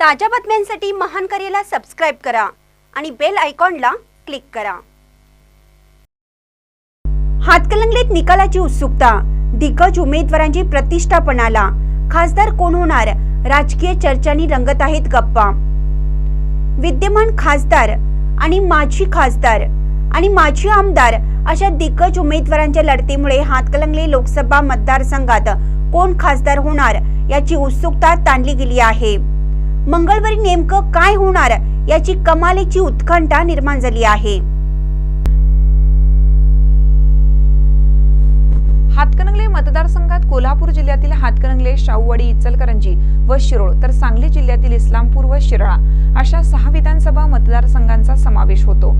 ताज्या बातम्यांसाठी महान करेला सबस्क्राईब करा आणि बेल आयकॉनला क्लिक करा. हातकलंगलेत निकालाची उत्सुकता दिग्गज उमेदवारांची प्रतिष्ठापणाला खासदार कोण होणार? राजकीय चर्चांनी रंगत आहेत गप्पा. विद्यमान खासदार आणि माजी खासदार आणि माजी आमदार अशा दिग्गज उमेदवारांच्या लढतीमुळे हातकलंगले लोकसभा मतदारसंघात कोण खासदार होणार याची उत्सुकता ताणली गेली आहे. मंगळवारी नेमकं काय होणार? याची कमालीची उत्कंठा निर्माण झाली आहे हातकणंगले मतदारसंघात कोल्हापूर जिल्ह्यातील हातकणंगले शाहूवाडी इचलकरंजी व शिरोळ तर सांगली जिल्ह्यातील इस्लामपूर व शिराळा अशा सहा विधानसभा मतदारसंघांचा समावेश होतो.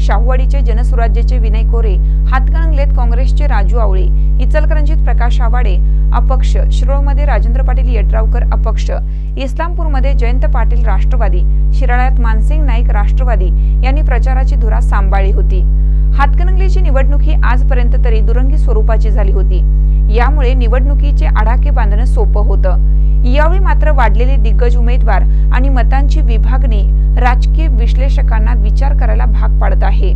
शाहूवाडीचे जनसुराज्याचे विनय कोरे हातकणंगलेत काँग्रेसचे राजू आवळे इचलकरंजीत प्रकाश आवाडे अपक्ष शिरोळमध्ये राजेंद्र पाटील यड्रावकर अपक्ष इस्लामपूरमध्ये जयंत पाटील राष्ट्रवादी शिराळ्यात मानसिंग नाईक राष्ट्रवादी यांनी प्रचाराची धुरा सांभाळली होती. हातकणंगलेची निवडणूक ही आजपर्यंत तरी दुरंगी स्वरूपाची झाली होती. यामुळे निवडणुकीचे आडाखे बांधणं सोपं होतं. यावेळी मात्र वाढलेले दिग्गज उमेदवार आणि मतांची विभागणी राजकीय विश्लेषकांना विचार करायला भाग पाडत आहे.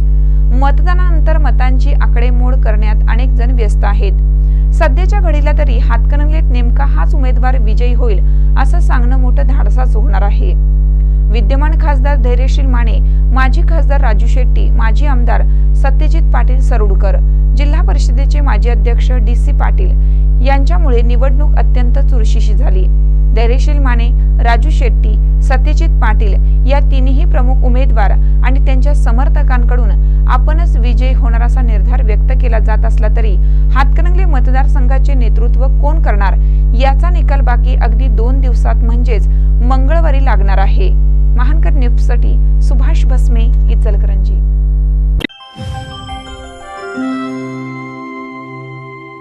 मतदानानंतर मतांची आकडेमोड करण्यात अनेक जण व्यस्त आहेत. सध्याच्या घडीला तरी हातकणंगलेत नेमका हाच उमेदवार विजयी होईल असं सांगणं मोठं धाडसाच होणार आहे. विद्यमान खासदार धैर्यशील माने माजी खासदार राजू शेट्टी माजी आमदार सत्यजित पाटील सरुडकर जिल्हा परिषदेचे माजी अध्यक्ष डी सी पाटील यांच्यामुळे निवडणूक अत्यंत चुरशीशी झाली. धैर्यशील माने राजू शेट्टी सत्यजित पाटील या तिन्ही प्रमुख उमेदवार आणि त्यांच्या समर्थकांकडून आपणच विजयी होणार असा निर्धार व्यक्त केला जात असला तरी हातकणंगले मतदारसंघाचे नेतृत्व कोण करणार याचा निकाल बाकी अगदी दोन दिवसात म्हणजेच मंगळवारी लागणार आहे. सुभाष भस्मे इचलकरंजी.